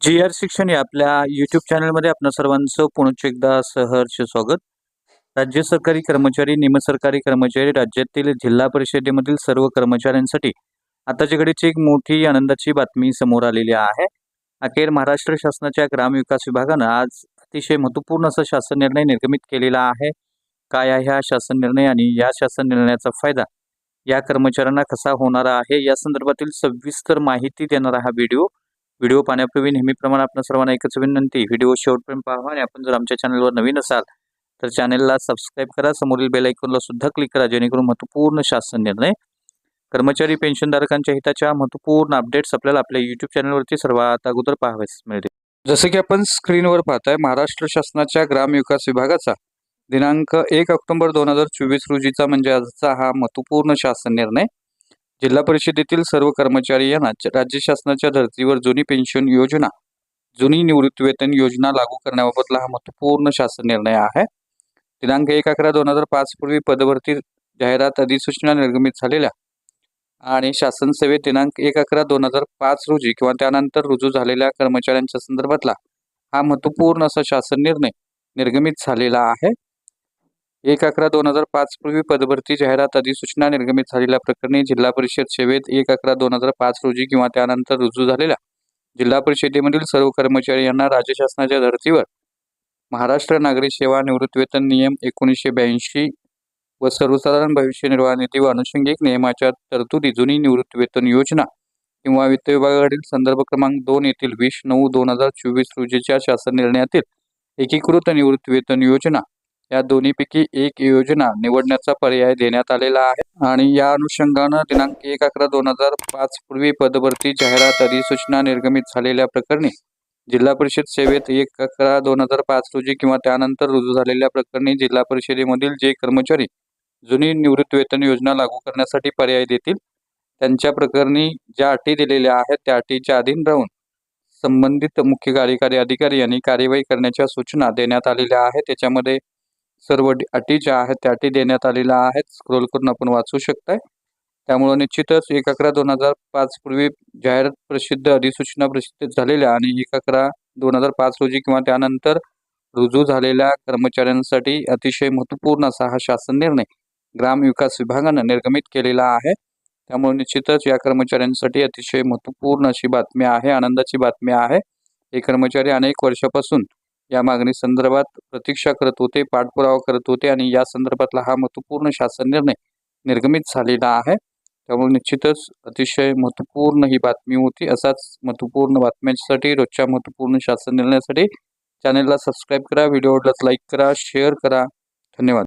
जी R शिक्षण या आपल्या यूट्यूब चॅनलमध्ये आपणा सर्वांचं पुनश्च एकदा सहर्ष स्वागत. राज्य सरकारी कर्मचारी निमसरकारी कर्मचारी राज्यातील जिल्हा परिषदेमधील सर्व कर्मचाऱ्यांसाठी आताच्या घडीची एक मोठी आनंदाची बातमी समोर आलेली आहे. अखेर महाराष्ट्र शासनाच्या ग्रामविकास विभागानं आज अतिशय महत्त्वपूर्ण असा शासन निर्णय निर्गमित केलेला आहे. काय आहे हा शासन निर्णय आणि या शासन निर्णयाचा फायदा या कर्मचाऱ्यांना कसा होणार आहे? या संदर्भातील सविस्तर माहिती देणारा हा व्हिडिओ व्हिडिओ पाहण्यापूर्वी नेहमीप्रमाणे आपण सर्वांना एकच विनंती व्हिडिओ शेवटपर्यंत पाहा आणि आपण जर आमच्या चॅनलवर नवीन असाल तर चॅनलला सबस्क्राईब करा. समोरील बेल आयकॉनला सुद्धा क्लिक करा जेणेकरून महत्त्वपूर्ण शासन निर्णय कर्मचारी पेन्शनधारकांच्या हिताच्या महत्त्वपूर्ण अपडेट्स आपल्याला आपल्या यूट्यूब चॅनलवरती सर्वात अगोदर पाहावेच मिळते जसं की आपण स्क्रीनवर पाहताय महाराष्ट्र शासनाच्या ग्रामविकास विभागाचा दिनांक एक ऑक्टोबर दोन हजार चोवीस रोजीचा म्हणजे आजचा हा महत्त्वपूर्ण शासन निर्णय जिल्हा परिषदेतील सर्व कर्मचारी यांना राज्य शासनाच्या धर्तीवर जुनी पेन्शन योजना जुनी निवृत्तीवेतन योजना लागू करण्याबाबतला हा महत्त्वपूर्ण शासन निर्णय आहे. दिनांक एक अकरा दोन हजार पाच पूर्वी पदभरती जाहिरात अधिसूचना निर्गमित झालेल्या आणि शासन सेवेत दिनांक एक अकरा दोन हजार पाच रोजी किंवा त्यानंतर रुजू झालेल्या कर्मचाऱ्यांच्या संदर्भातला हा महत्त्वपूर्ण असा शासन निर्णय निर्गमित झालेला आहे. एक अकरा दोन हजार पाच पूर्वी पदभरती जाहिरात अधिसूचना निर्गमित झालेल्या प्रकरणी जिल्हा परिषद सेवेत एक अकरा दोन हजार पाच रोजी किंवा त्यानंतर रुजू झालेल्या जिल्हा परिषदेमधील सर्व कर्मचारी यांना राज्य शासनाच्या धर्तीवर महाराष्ट्र नागरी सेवा निवृत्तीवेतन नियम एकोणीसशे ब्याऐंशी व सर्वसाधारण भविष्य निर्वाह निधी व अनुषंगिक नियमाच्या तरतुदी जुनी निवृत्तीवेतन योजना किंवा वित्त विभागाकडील संदर्भ क्रमांक दोन येथील वीस नऊ दोन हजार चोवीस रोजीच्या शासन निर्णयातील एकीकृत निवृत्तीवेतन योजना या दोन्हीपैकी एक योजना निवडण्याचा पर्याय देण्यात आलेला आहे. आणि या अनुषंगानं दिनांक एक अकरा दोन हजार पाच पूर्वी पदभरती जाहिरात अधिसूचना निर्गमित झालेल्या प्रकरणी जिल्हा परिषद सेवेत एक अकरा दोन हजार पाच रोजी किंवा त्यानंतर रुजू झालेल्या प्रकरणी जिल्हा परिषदेमधील जे कर्मचारी जुनी निवृत्तीवेतन योजना लागू करण्यासाठी पर्याय देतील त्यांच्या प्रकरणी ज्या अटी दिलेल्या आहेत त्या अटीच्या अधीन राहून संबंधित मुख्य कार्यकारी अधिकारी यांनी कार्यवाही करण्याच्या सूचना देण्यात आलेल्या आहेत. त्याच्यामध्ये सर्व अटी ज्या आहेत त्या अटी देण्यात आलेल्या आहेत. स्क्रोल करून आपण वाचू शकताय. त्यामुळे निश्चितच एक अकरा दोन हजार पाच पूर्वी जाहिरात प्रसिद्ध अधिसूचना प्रसिद्ध झालेल्या आणि एक अकरा दोन हजार पाच रोजी किंवा त्यानंतर रुजू झालेल्या कर्मचाऱ्यांसाठी अतिशय महत्त्वपूर्ण असा हा शासन निर्णय ग्राम विकास विभागानं निर्गमित केलेला आहे. त्यामुळे निश्चितच या कर्मचाऱ्यांसाठी अतिशय महत्त्वपूर्ण अशी बातमी आहे आनंदाची बातमी आहे. हे कर्मचारी अनेक वर्षापासून या मागणी संदर्भात प्रतीक्षा करत होते पाठपुरावा करत होते आणि या संदर्भातला हा महत्त्वपूर्ण शासन निर्णय निर्गमित झालेला आहे. त्यामुळे निश्चितच अतिशय महत्त्वपूर्ण ही बातमी होती. असाच महत्त्वपूर्ण बातम्यांसाठी रोजच्या महत्त्वपूर्ण शासन निर्णयासाठी चॅनलला सबस्क्राईब करा व्हिडिओ लाईक करा शेअर करा. धन्यवाद.